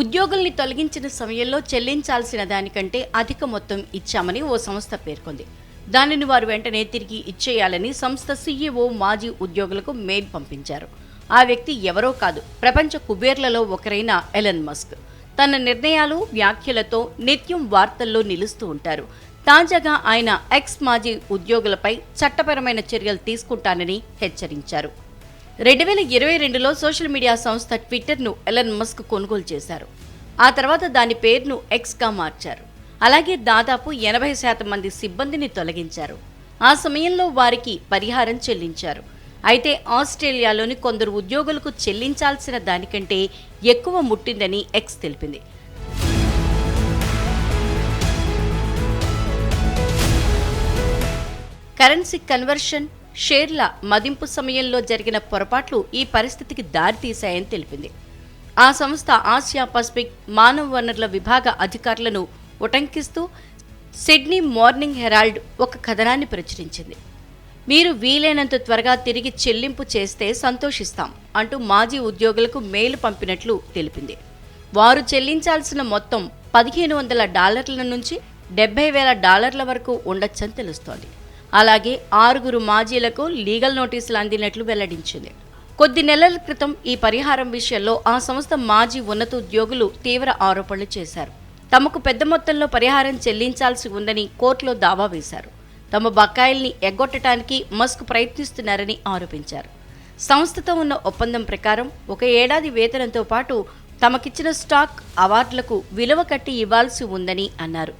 ఉద్యోగుల్ని తొలగించిన సమయంలో చెల్లించాల్సిన దానికంటే అధిక మొత్తం ఇచ్చామని ఓ సంస్థ పేర్కొంది. దానిని వారు వెంటనే తిరిగి ఇచ్చేయాలని సంస్థ సీఈఓ మాజీ ఉద్యోగులకు మెయిల్ పంపించారు. ఆ వ్యక్తి ఎవరో కాదు ప్రపంచ కుబేర్లలో ఒకరైన ఎలన్ మస్క్. తన నిర్ణయాలు వ్యాఖ్యలతో నిత్యం వార్తల్లో నిలుస్తూ ఉంటారు. తాజాగా ఆయన ఎక్స్ మాజీ ఉద్యోగులపై చట్టపరమైన చర్యలు తీసుకుంటానని హెచ్చరించారు. రెండు వేల ఇరవై రెండులో సోషల్ మీడియా సంస్థ ట్విట్టర్ను ఎలన్ మస్క్ కొనుగోలు చేశారు. ఆ తర్వాత దాని పేరును ఎక్స్గా మార్చారు. అలాగే దాదాపు ఎనభై శాతం మంది సిబ్బందిని తొలగించారు. ఆ సమయంలో వారికి పరిహారం చెల్లించారు. అయితే ఆస్ట్రేలియాలోని కొందరు ఉద్యోగులకు చెల్లించాల్సిన దానికంటే ఎక్కువ ముట్టిందని ఎక్స్ తెలిపింది. కరెన్సీ కన్వర్షన్ షేర్ల మదింపు సమయంలో జరిగిన పొరపాట్లు ఈ పరిస్థితికి దారితీశాయని తెలిపింది. ఆ సంస్థ ఆసియా పసిఫిక్ మానవ వనరుల విభాగ అధికారులను ఉటంకిస్తూ సిడ్నీ మార్నింగ్ హెరాల్డ్ ఒక కథనాన్ని ప్రచురించింది. మీరు వీలైనంత త్వరగా తిరిగి చెల్లింపు చేస్తే సంతోషిస్తాం అంటూ మాజీ ఉద్యోగులకు మెయిల్ పంపినట్లు తెలిపింది. వారు చెల్లించాల్సిన మొత్తం పదిహేను వందల డాలర్ల నుంచి డెబ్బై వేల డాలర్ల వరకు ఉండొచ్చని తెలుస్తోంది. అలాగే ఆరుగురు మాజీలకు లీగల్ నోటీసులు అందినట్లు వెల్లడించింది. కొద్ది నెలల క్రితం ఈ పరిహారం విషయంలో ఆ సంస్థ మాజీ ఉన్నతోద్యోగులు తీవ్ర ఆరోపణలు చేశారు. తమకు పెద్ద మొత్తంలో పరిహారం చెల్లించాల్సి ఉందని కోర్టులో దావా వేశారు. తమ బకాయిల్ని ఎగ్గొట్టడానికి మస్క్ ప్రయత్నిస్తున్నారని ఆరోపించారు. సంస్థతో ఉన్న ఒప్పందం ప్రకారం ఒక ఏడాది వేతనంతో పాటు తమకిచ్చిన స్టాక్ అవార్డులకు విలువ కట్టి ఇవ్వాల్సి ఉందని అన్నారు.